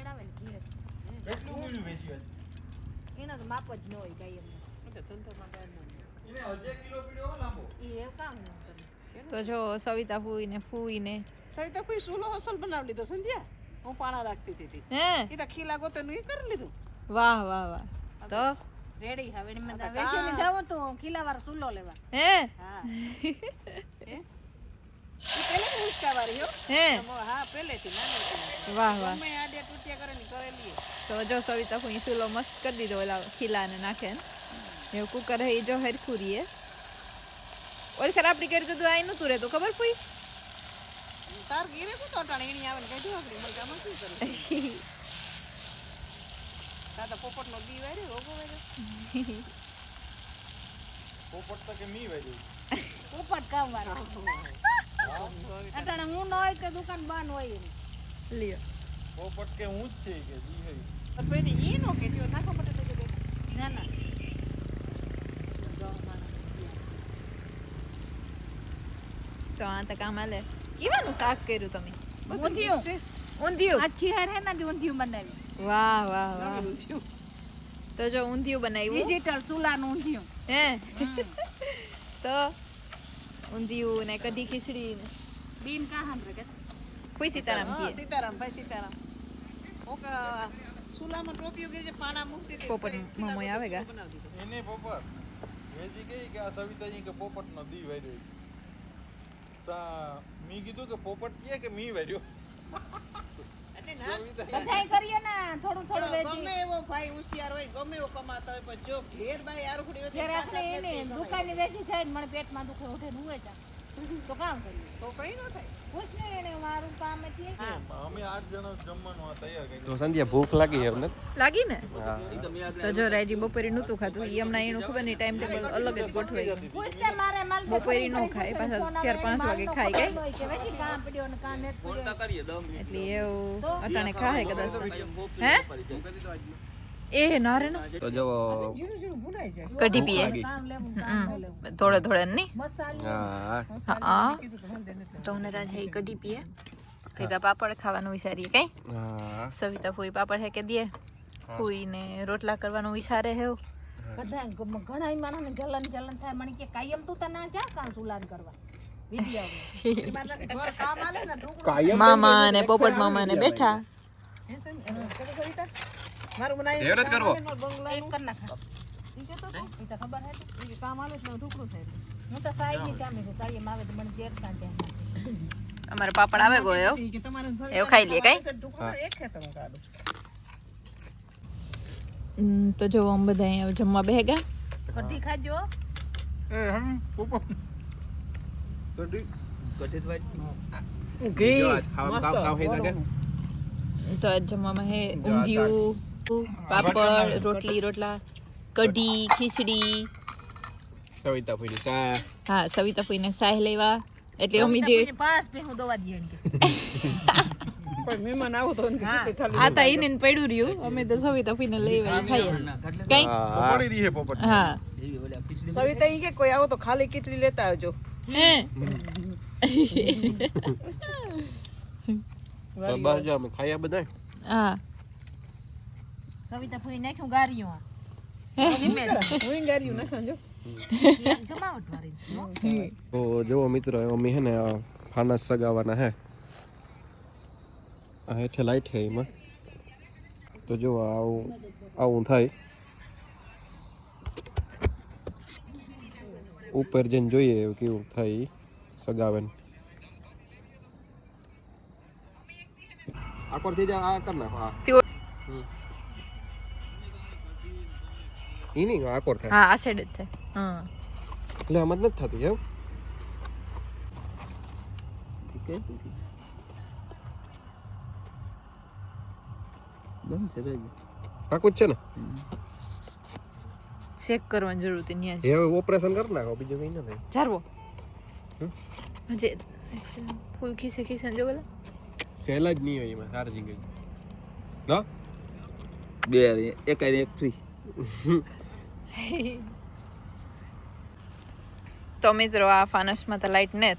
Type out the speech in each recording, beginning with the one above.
બનાવે ને ઘી કેટલું ઊંડું વેચ્યું એનો તો માપ જ ન હોય કાંઈ એમને. એને અડધે કિલો પીડ્યો હો લાંબો. એ એવું કામ ન કરે તો જો સવિતા ફૂઈ ને ફૂઈ ને સવિતા ફૂઈ સુલો અસલ બનાવી લીધો સંધ્યા? હું પાણા રાખતી હતી હે? એ તો ખીલા ગોતેનું ઈ કરી લીધું. વાહ વાહ વાહ. તો? રેડી હવે ને મને વેચીને જાવ તો ખીલાવાળો સુલો લેવા. હે. હા? હો. હે? હા પહેલેથી વાહ વાહ. આડે તૂટિયા કરે ને ઈ કરેલી હે. તો જો સવિતા ફૂઈ ચૂલો મસ્ત કરી દીધો ઓલા ખીલાને નાખે ને. એવું કુકર હે જો હરખું રીએ ઓલી ખરાબ આપડી કરી દીધું આઈ નતું રહેતું ખબર ફૂઈ? તાર ગીરે શું ટોટાણ એની આવે ને કઈ મળી આમાં શું કરે? તાતા પોપટનો દી વાર્યો રોગો વાર્યો પોપટ તો કે મી વેચ્યું પોપટ કામ વાળો અટાણે હું ન હોય કે દુકાન બંધ હોય લ્યો પોપટ કે હું જ છે કે જી હઈ તો પેલી ઈ નો કે જો નાખો પટે તો ના ના તો આ તો કામ આલે કેવાનું શાક કર્યું તમે ઊંધિયું ઊંધિયું આજ ખીહાર હે ને ઊંધિયું બનાવી વાહ વાહ વાહ તો જો ઊંધિયું બનાવ્યું. ડિજિટલ ચૂલાનું ઊંધિયું. હે. તો ઊંધિયું ને કઢી ખીચડી ને બીન કાહન રે કે કોઈ સીતારામ સીતારામ ભાઈ સીતારામ ઓક સુલામાં ટોપીઓ કે જે પાણા મૂકતી પોપટ મામો. એને પોપટ વેજી ગઈ કે આ સવિતાજી કે પોપટ નો દી વાર્યો તા મી કીધું કે પોપટ કે કે મી વાર્યો ના બધાય કરીએ ને થોડું થોડું ગમે વેચી. એવો ભાઈ હોશિયાર હોય ગમે એવો કમાતો હોય પણ જો ઘેર ભાઈ આરુખડી હોય ઘેર આપણે એને દુકાને વેચી જાય મને પેટમાં દુખે ઉઠે નું હુંય જા તો કામ કરીએ. તો કઈ ન થાય. પૂછ ને એને મારું કામ એટલે અમે આઠ જણા જમવાનું તૈયાર કરી તો સંધ્યા ભૂખ લાગી એમ લાગી ને? તો જો રાયજી બપોરે નહોતું ખાતું ઈ હમણાં એનું ખબર નહીં ટાઈમ ટેબલ અલગ જ ગોઠવાઈ બપોરે નો ખાય પાછા ચાર પાંચ વાગે ખાય કઈ? એટલે એવું અટાણે ખાય કદાચ હે? એ ના રે ના. તો જો કઢી પીએ. કામ લેવું કામ હમ. ન લેવું થોડે થોડે ની હા. તો ને રાજ હે કઢી પીએ. ભેગા પાપડ ખાવાનું વિચારીએ કઈ? સવિતા ફૂઈ પાપડ હે કે દે ફૂઈ ને રોટલા કરવાનું વિચારે હે બધા ઘણા માણસ ને જલન જલન થાય મને કે કાયમ તું તને જા કામ સુલાન કરવા? ને મામા ને પોપટ મામા ને બેઠા. હે છે ને? એનો કતો સવિતા? મારું બનાવી એવડે કરવો? એક કર નાખા. ઈ તો? શું? ઈ તો ખબર હે ઈ કામ આલે એટલે ઢોકળું થાય હું તો સાઈ ની કામે છું કાયમ આવે તો મને જેર તા ધ્યાન અમારે પાપડ આવે ગયો એવું ખાઈ લઈએ, કઈ? તો કાઢું. જો આમ બધા અહીંયા જમવા બેહે ગયા. કઢી ખાજો. એ હમ પોપટ ઘી ખાવા કાવ કાવ હે લાગે તો આજ જમવામાં હે ઊંધિયું પાપડ રોટલી રોટલા કઢી ખીચડી. સવિતા ચા હા સવિતા ફૂઈને સાહ લેવા. એટલે અમે જે પાસ પે હું દવા મહેમાન આવો તો આ તા એને પડ્યું રહ્યું. અમે તો સવિતા ફૂઈને લઈ ખાઈએ. કઈ? હા રહી પોપટ હા. સવિતા કે કોઈ આવો તો ખાલી કેટલી લેતા આવજો. હે? બસ જો અમે ખાયા બધા હા. સવિતા ફૂઈ નાખ્યું ગારીઓ ગાર્યું તો મિત્રો હે ને ફાનસ સગાવાના હે. આ હેઠે લાઈટ હે એમાં. તો જો આવું આવું થાય. ઉપર જઈને જોઈએ એવું કેવું થાય સગાવે ને આકોર થઈ જાય આ કર નાખો આ તેઓ- હમ. ઈ નહીં આકોર થાય. હા આ સાઈડ જ થાય. હા. એટલે આમાં જ નથી થતી એમ? પાકું જ છે ને? ચેક કરવાની જરૂર હતી ન્યા જ. હવે ઓપરેશન કરી નાખો બીજું કઈ ના થાય જારવો હમ? હજે ફૂલ ખીસે ખીસે જો બોલા સહેલા જ નહીં હોય એમાં ચાર્જિંગ જ ના બે એક આઈને એક ફ્રી તો મિત્રો આ ફાનસમાં તો લાઈટ ને જ.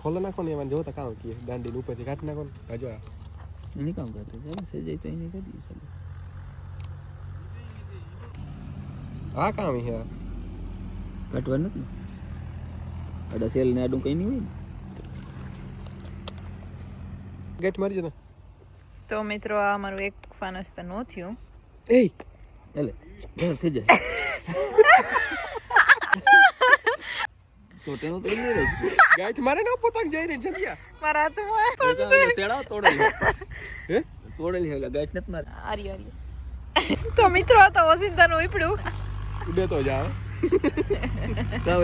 ખોલે નાખો ને એમાં જોતા કામ કીએ. દાંડી ઉપરથી કાઢી નાખો ને. હજો આ. એની કામ કરતો ચાલો સેજાઈ તો એની કરી ચાલો. આ કામ છે કાઢવા નથી આડા સેલ ને આડું કઈ નહીં હોય ને. ગેટ મારી ને. તો મિત્રો આ અમારું એક ફાનસ તો નો થયું. એ એટલે ઘર થઈ જાય તો તેનો તો નહીં રહે મારે ને પતંગ જઈને જંદિયા મારા હાથમાં સેડા તોડેલી. હે? તોડેલી એટલે ગાંઠ નથી મારે. આર્ય આર્ય તો મિત્રો આ તો ઓસિંતાનું ઉપડ્યું. બે તો જાવ કા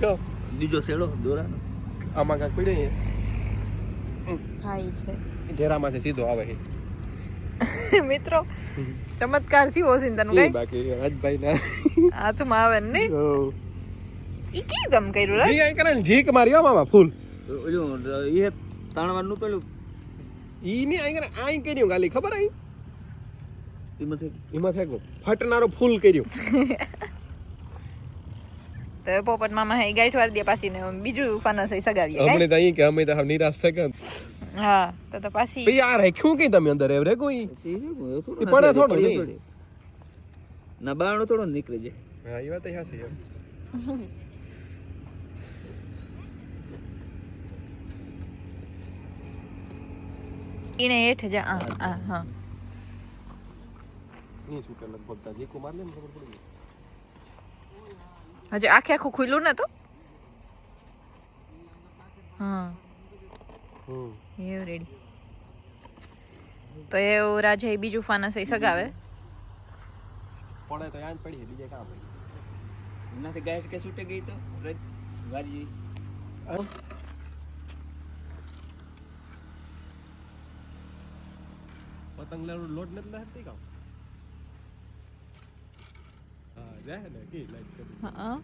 તો બીજો સેડો દોરાનો. આમાં કાંઈક પીડે હા ઈ છે. ઘેરામાંથી સીધો આવે છે. મિત્રો ચમત્કાર ઓસિંતાનું ઈ કઈ? બાકી રાજભાઈ ના હાથમાં આવે ને ઈ કી ગમ કર્યું રે ઈ કરે જીક મારી હો મામા ફૂલ. ઓલું એ તાણવાનું નું પેલું? ઈ ની આઈ કરે આઈ કર્યું ગાલી ખબર આઈ? એમાં થાય ફટનારો ફૂલ કર્યું. તો એ પોપટ મામા હે ગાઈઠ વાર દે પાછી ને બીજું ફાનસ હે સગાવીએ અમને તો અહીં કે અમે તો નિરાશ થઈ ગયા હા તો તો પાછી ભઈ આ રાખ્યું કે તમે અંદર? એવરે કોઈ? એ પડે થોડું નહીં. ના થોડો નીકળી જાય. હા એ વાત હાસી એમ ઈને હેઠ જા આ આ હા. ની છૂટે લગભગ તાજી કુમાર માર ને ખબર પડી ગઈ. હજી આખે આખું ખુલ્લું ને તો? હા. એવું રેડી તો એવું રાજા એ બીજું ફાનસ એ સગાવે? પડે તો યાદ પડી બીજે કામ એનાથી ગાંઠ કે છૂટે ગઈ તો? વારી પતંગ લેવાનું લોટ નથી લાગતી કામ હા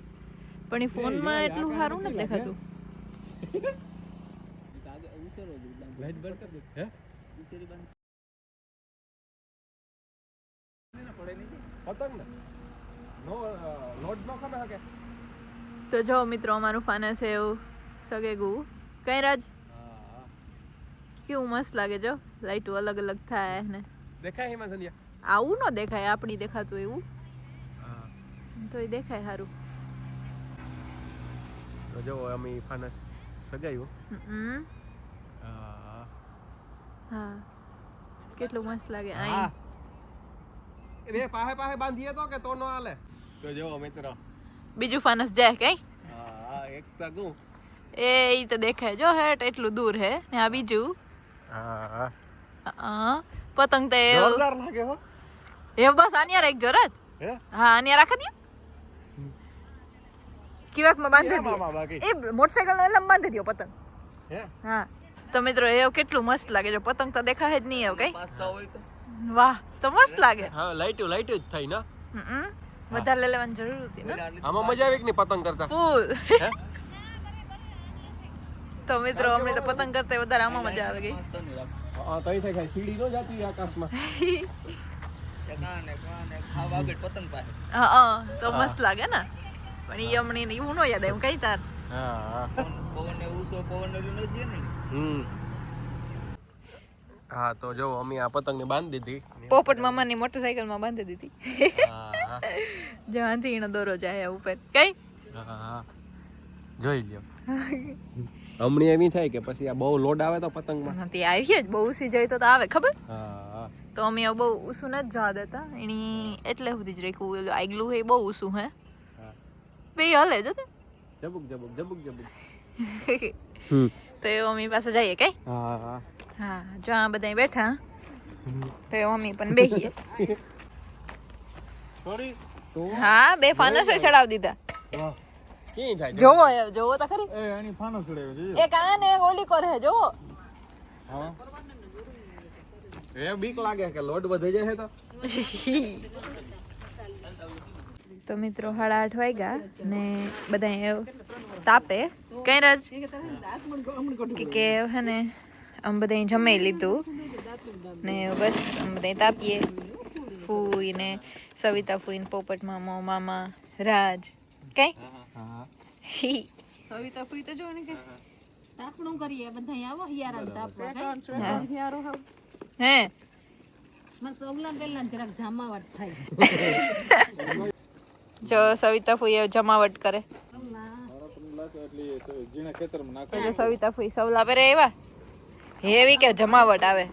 પણ એ ફોનમાં એટલું સારું નથી દેખાતું. લાઈટ બંધ કરી દે. હે? તો જો મિત્રો અમારું ફાનસ છે એવું સગેગું કઈ રાજ? કેવું મસ્ત લાગે જો લાઈટો અલગ અલગ થાય ને. દેખાય હિમા આવું ન દેખાય આપણી દેખાતું એવું. હા તો એ દેખાય સારું તો જો અમે ફાનસ સગાયું. હમ. હા. હા. કેટલું મસ્ત લાગે આઈ રે પાહે પાહે બાંધીએ તો કે તો નો હાલે તો જો મિત્ર. બીજું ફાનસ જાય કઈ? હા એક તો એ ઈ તો દેખાય. જો હેટ એટલું દૂર હે. ને આ બીજું? હા. હા પતંગ તો જોરદાર લાગે હો. એ બસ આનિયા રાખ જોરત હે? હા આનિયા રાખી દો કિવાકમાં બાંધી દીધો એ મોટરસાઇકલ એલમ બાંધી દો પતંગ. હા? તો મિત્રો એ કેટલું મસ્ત લાગે. જો પતંગ તો દેખાય જ નહીં એવું કઈ. વાહ તો મસ્ત લાગે. હા લાઈટ લાઈટ જ થઈ ને. વધારે લઈ લેવાની જરૂર હતી ને આમાં મજા આવે કે નહીં પતંગ કરતા? ફૂલ. તો મિત્રો અમને તો પતંગ કરતા વધારે આમાં મજા આવે ગઈ. હા તઈ થાય ખાય સીડી નો જાતી આકાશમાં. આગળ પતંગ પાસે. હા તો મસ્ત લાગે ને. પણ ઈ અમને એવું નો યાદ એમ કઈ તાર. હા પવન ને ઉસો પવન ને ન જઈએ ને હમ. હા તો જો અમે આ પતંગ ને બાંધી દીધી. પોપટ મામાની મોટરસાયકલમાં બાંધી દીધી. હા. જ્યાંથી એનો દોરો જાય ઉપર. કઈ? જોઈ લ્યો. હમણાં એવી થાય કે પછી આ બહુ લોડ આવે તો પતંગમાં. નથી આવી જ બહુ ઉસી જાય તો તો આવે ખબર? હા તો અમે બહુ ઉસું નથી જવા દેતા. એની એટલે સુધી જ રાખ્યું. આગલું હે બહુ ઉસું હે હા. બે હલે જો તે. જબુક જબુક જબુક જબુક. હમ. તો એ મમ્મી પાસે જઈએ કઈ? હા હા. હા જો આ બધા બેઠા. તો એ મમ્મી પણ બેહીએ. સોરી. હા બે ફાનસ ચડાવી દીધા. વાહ. કેમ થાય જોવો એ જોવો તો ખરી. એ આની ફાનો ચડાવ્યો છે એક આ ને એક ઓલી કરે હે જોવો. એ બીક લાગે કે લોડ વધી જાય તો? તો મિત્રો સાડા આઠ વાગ્યા ને બધા તાપે. કઈ રજ? કે કે હે ને આમ બધા જમાઈ લીધું. ને બસ આમ બધા તાપીએ. ફૂઈને સવિતા ફૂઈને પોપટ મામો મામા રાજ. કઈ? સવિતા ફૂઈ તો જો ને કે તાપણું કરીએ બધા આવો હિયારા તાપવા. હા. હે. મારે સૌલા પહેલા જરાક જામાવટ થાય. જો સવિતા ફૂઈ જમાવટ કરે. જો સવિતા ફૂઈ સવલા પહેરે એવા? હેવી કે જમાવટ આવે?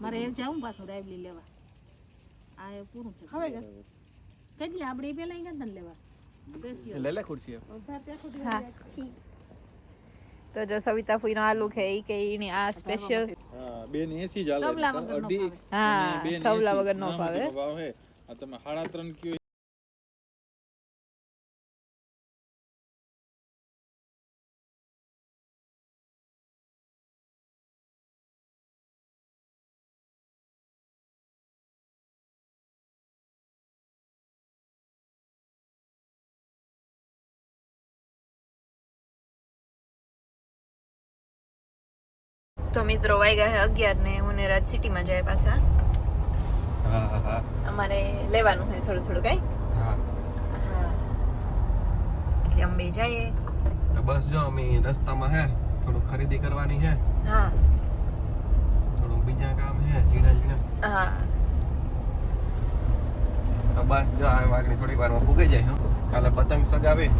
મારે એમ જાવું પાછું રાયબલી લેવા. આ પૂરું છે. હવે કેટલી આપણે પેલા અહીંયા લેવા. લે લે ખુરશી હા. તો જો સવિતા ફૂઈ નો આલુ છે એ કે ઈની આ સ્પેશિયલ હા બે એસી જ હાલે. અઢી હા સવલા વગર નો ભાવે. આ તમે સાડા ત્રણ કયો તો મિત્રો વાગ્યા છે અગિયાર ને હું ને રાજ સિટીમાં જાય પાછા. હા હા અમારે લેવાનું છે થોડું થોડું કઈ. હા. હા. એટલે અમે જઈએ. તો બસ જો અમે રસ્તામાં હે થોડું ખરીદી કરવાની હે. હા. થોડું બીજા કામ છે જીણા જીણા હા. તો બસ જો આ વાગણી થોડી વારમાં પૂગી જાય હું. કાલે પતંગ સગાવી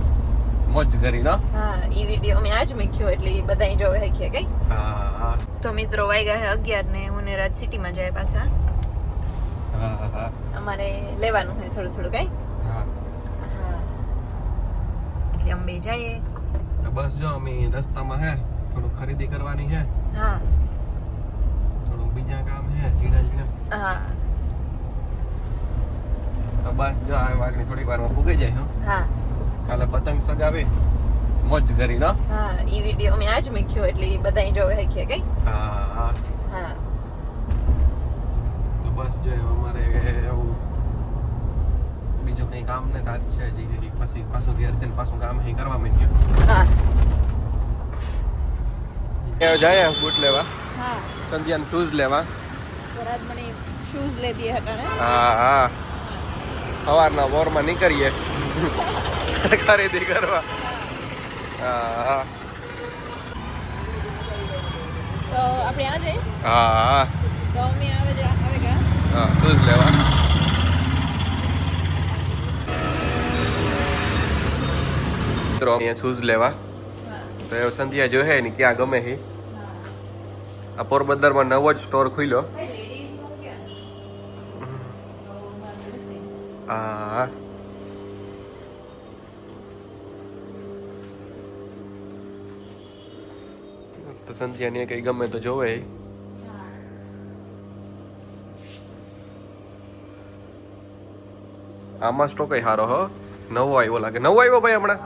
મોજ કરી ના હા ઈ વીડિયો મેં આજ મૂક્યો એટલે બધાય જોવે હે કઈ. હા. હા તો મિત્રો વાગ્યા છે અગિયાર ને હું ને રાજ સિટીમાં જાય પાછા. હા હા અમારે લેવાનું હોય થોડું થોડું કઈ? હા. હા. એટલે અમે બે જઈએ. તો બસ જો અમે રસ્તામાં હે થોડું ખરીદી કરવાની છે હા. થોડું બીજા કામ છે જીડા જીડા હા. તો બસ જો આ વાગણી થોડીક વારમાં પૂગી જાય હો. હા. કાલે પતંગ સગાવી. મોજ કરી નો હા ઈ વિડિયો મેં આજ મૂક્યો એટલે ઈ બધાય જોવે હે કઈ? હા હા. હા. તો બસ જો અમારે એવું બીજું કઈ કામ ને તાજ છે જી કે પછી પાછું ઘેર થઈને પાછું કામ અહીં કરવા માંડ્યું. હા. જાય બૂટ લેવા. હા. સંધ્યાન શૂઝ લેવા. વરાજ મને શૂઝ લેતી હટાણે હા હા. સવારના વોરમાં નીકળીએ. ખરીદી કરવા. હા. હા તો આપણે આજે હા હા. તો અમે આવે જ આવે ગયા. હા શૂઝ લેવા મિત્રો અહીંયા શૂઝ લેવા? તો એ સંધ્યા જો ને ક્યાં ગમે હે? આ પોરબંદરમાં નવો જ સ્ટોર ખુલ્યો. હા. તો સંધ્યાને કઈ ગમે તો જોવે. આમાં સ્ટોક સારો હો. નવો આવ્યો લાગે. નવો આવ્યો ભાઈ હમણાં?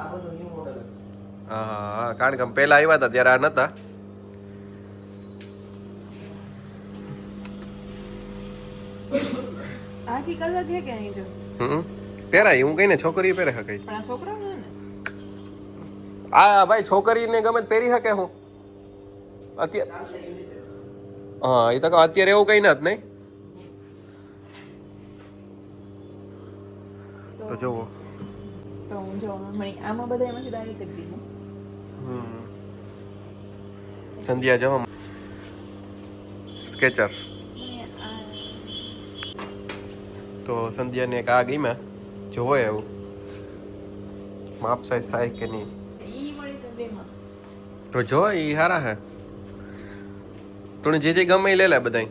હા હા હા. કારણ કે પહેલા આવ્યા હતા ત્યારે આ નતા. આજી કલર છે કે નહીં જો? હમ? પહેરાય હું કઈને છોકરી પહેરે શકે પણ આ છોકરો ને? આ ભાઈ છોકરીને ગમે પહેરી શકે હું. અત્યારે હા એ તો અત્યારે એવું કઈ ના જ નહીં? તો જોવો. તો હું જો મણી આમાં બધા એમાંથી દાવી કરી દીધું. હમ. સંધ્યા જવા સ્કેચર. તો સંધ્યાને એક આ ગઈમાં જોવો એવું માપ સાઈઝ થાય કે નહીં? તો જો એ સારા હે. તું જે જે ગમે એ લે લે બધાય.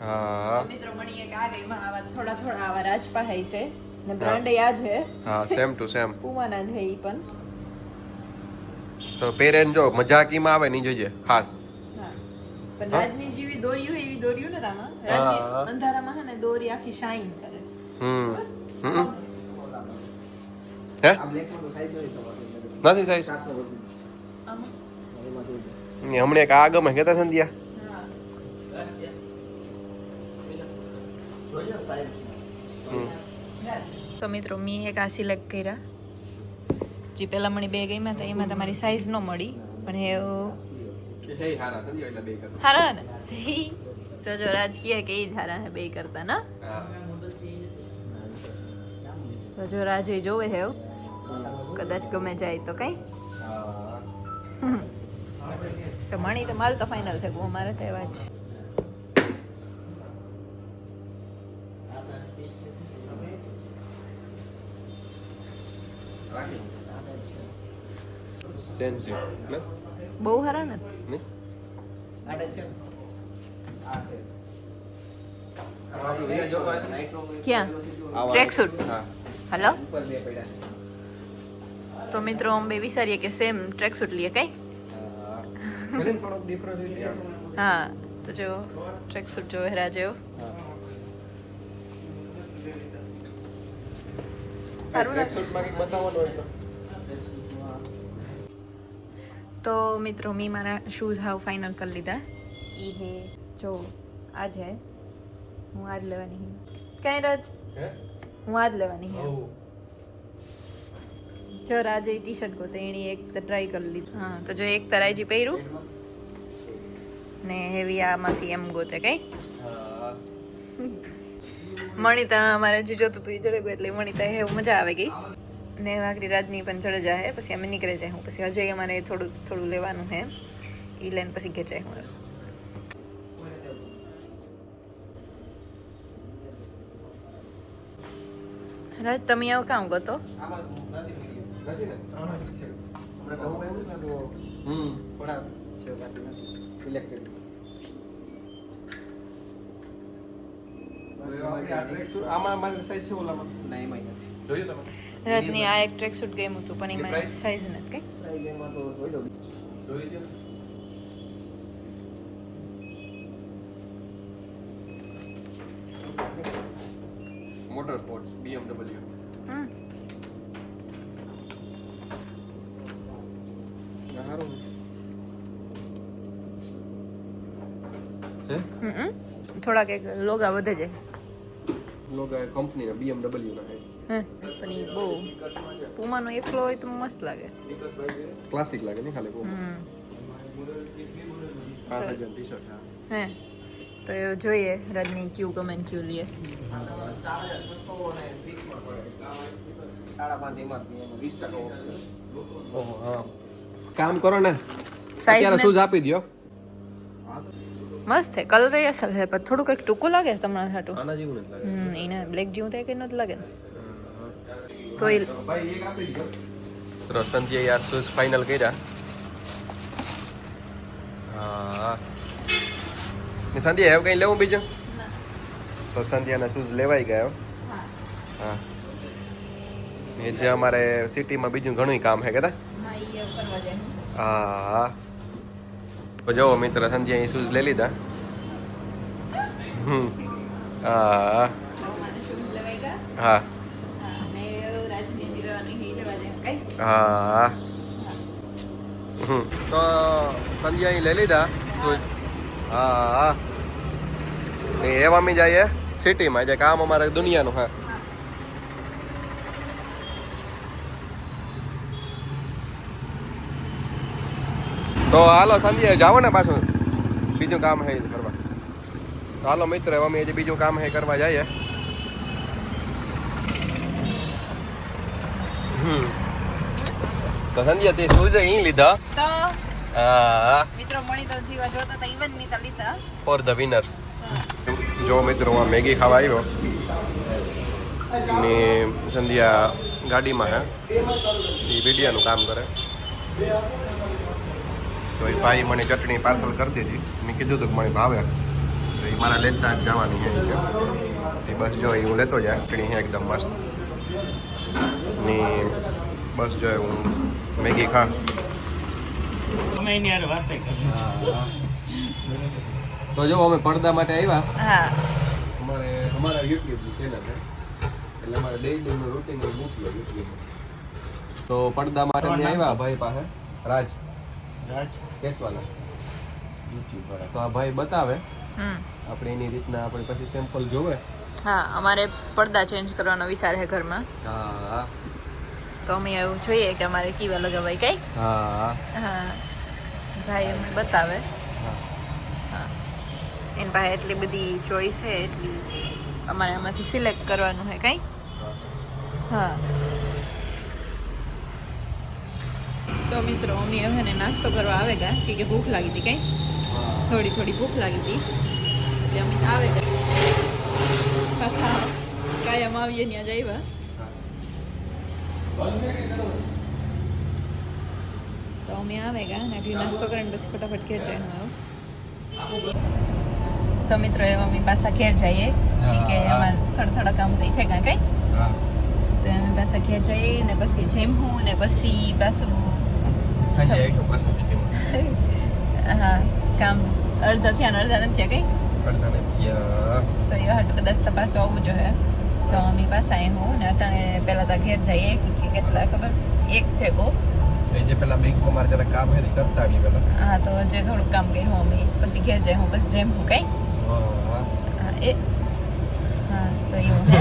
હા. મિત્રો મણીએ કે આ ગઈમાં આવા થોડા થોડા આવા રાજપા હૈ છે. ને બ્રાન્ડ યા છે. હા સેમ ટુ સેમ. પુમાના છે ઈ પણ. તો પેરેન જો મજાકીમાં આવે ની જોજે. ખાસ. હા. પણ રાજની જેવી દોરી હોય એવી દોરીઓ ને તામાં રાજની અંધારામાં છે ને દોરી આખી શાઇન કરે. હમ. હમ હે. નથી સાઈઝ આમાં? હમણાં એક આ ગમે કેતા સંધ્યા તો મિત્રો મેં એક આ સિલેક્ટ કર્યા. જે પેલા મને બે ગઈમાં હતા એમાં તમારી સાઈઝ ન મળી પણ એ હારા ને? તો જો રાજકીય કે એ જ હારા હે બે કરતા ના? તો જો રાજ એ જોવે હે. કદાચ ગમે જાય તો કઈ. હા. તો મણી તો મારું તો ફાઇનલ છે. હું મારે તો એવા જ બહુ સારા ને? ક્યાં? ટ્રેક સૂટ હલો તો મિત્રો અમે વિચારીએ કે સેમ ટ્રેક સૂટ લઈએ કઈ? હા તો જો ટ્રેક સૂટ જો હેરા જેવો. તો? મિત્રો મેં મારા શૂઝ હાવ ફાઇનલ કરી લીધા. ઈ હે જો આજ હે. હું આજ લેવાની હે. કઈ રજ? હે? આજ લેવાની હે. જો રાજે ટી શર્ટ ગોતે, એની એક તો ટ્રાય કરી લીધું. હા, તો જો એક તરાઈજી પહેર્યું. ને હેવી આમાંથી એમ ગોતે, કઈ? મણિતા, અમારે જે જોતું હતું એ ચડે ગયું એટલે મણિતા હે મજા આવે ગઈ. ને વાઘરી રાજની પણ ચડે જાય પછી અમે નીકળે જાય હું, પછી અજય અમારે થોડું થોડું લેવાનું હે. એ લઈને પછી જાય હું. રાજ, તમે આવો કામ ગોતો? હમણાં કહું એવું જ ને તો હમ થોડા છે બાકી નથી ઇલેક્ટ્રિક છે રાજની આ એક ટ્રેક સૂટ ગેમ હતું પણ એમાં સાઈઝ નથી કઈ જોઈ લો મોટર સ્પોર્ટ્સ BMW હમ સારું હે? થોડાક એક લોગા વધે છે લોગા કંપનીના BMW ના હે. હે પણ એ બહુ. પુમાનો એકલો હોય તો મસ્ત લાગે. ક્લાસિક લાગે ને ખાલી પુમા? હા. તો એ જોઈએ રજની ક્યુ ગમે ને ક્યુ લઈએ કામ કરો ને. સાઈઝ શૂઝ આપી દ્યો. મસ્ત છે. કલર એ અસલ છે પણ થોડું કંઈક ટૂંકું લાગે છે તમારા હાટું. આના જેવું નથી લાગે. હમ એને બ્લેક જેવું થાય કે નથી લાગે. ને તો એ ભાઈ એક આપી દો તો સંજય યાર શૂઝ ફાઇનલ કર્યા? હા. ને સંધ્યા એવું કંઈ લેવું બીજું? તો સંધ્યાના શૂઝ લેવાઈ ગયા હા. એ જે અમારે સિટીમાં બીજું ઘણું કામ છે કદા હા. તો જો મિત્ર સંધ્યા એ શૂઝ લઈ લીધા હા હા હા હમ તો સંધ્યા અહીં લઈ લીધા શૂઝ હા હા એવામાં જાય સિટીમાં જે કામ અમારે દુનિયાનું હા તો હાલો સંધ્યા જાઓ ને પાછું. બીજું કામ હે કરવા. તો હાલો મિત્ર અમે જે બીજું કામ હે કરવા જઈએ. તો સંધ્યા તે શૂઝ અહીં લીધા? તો હા. મિત્રો મણી તો જીવા જોતા હતા ઇવનની લીધા. ફોર ધ વિનર્સ જો મિત્રો આ મેગી ખાવા આવ્યો. ને સંધ્યા ગાડીમાં હે. એ વિડિયાનું કામ કરે. તો એ ભાઈ મને ચટણી પાર્સલ કરી દીધી. મેં કીધું હતું કે મને ભાવે. તો એ મારા લેતા જ જવાની છે એ બસ જો એ હું લેતો જાય. ચટણી છે એકદમ મસ્ત. ને બસ જો હું મેગી ખા. તો જો અમે પડદા માટે આવ્યા. અમારે અમારા યુટ્યુબ ચેનલ છે. એટલે અમારે ડેઇલીનું રૂટીન મૂકીએ યુટ્યુબ તો પડદા માટે આવ્યા. ભાઈ પાસે રાજ. રાજ કેસવાલા. યુટ્યુબ પર તો આ ભાઈ બતાવે. હમ. આપણે એની રીતના આપણે પછી સેમ્પલ જોવે. હા અમારે પડદા ચેન્જ કરવાનો વિચાર છે ઘરમાં. હા. તો અમે એવું જોઈએ કે અમારે કેવા લગાવાય કઈ. હા. હા. ભાઈ અમને બતાવે. એની પાસે એટલી બધી ચોઈસ છે એટલી અમારે આમાંથી સિલેક્ટ કરવાનું છે કઈ. હા. તો મિત્રો અમે હવે ને નાસ્તો કરવા આવે ગયા કે કે ભૂખ લાગી હતી કંઈ. થોડી થોડી ભૂખ લાગી હતી. એટલે અમિત આવે ગયા પાછા કાયમ આવીએ ત્યાં જઈવા તો અમે આવે ગયા ને આગળ નાસ્તો કરીને પછી ફટાફટ ઘેર જઈને આવ્યો તો મિત્રો એ મમ્મી પાછા ઘેર જઈએ કે એમાં થોડા થોડા કામ થઈ થાય કંઈ. તો અમે પાછા ઘેર જઈએ ને પછી જેમ હું ને પછી પાછું હા કામ. અડધા થયા ને અડધા નથી કઈ? તો એ હાટું કદાચ તપાસ આવવું જોઈએ તો અમે પાસે અહીં હું ને અટાણે પહેલાં તો ઘેર જઈએ કે કે કેટલા ખબર? એક છે ગો. જે પેલા બેંકમાં મારે જરા કામ હે કરતા આવી પેલા હા તો જે થોડુંક કામ કર્યું અમે પછી ઘેર જાય હું બસ જેમ હું કઈ? હા એ હા તો એવું હે.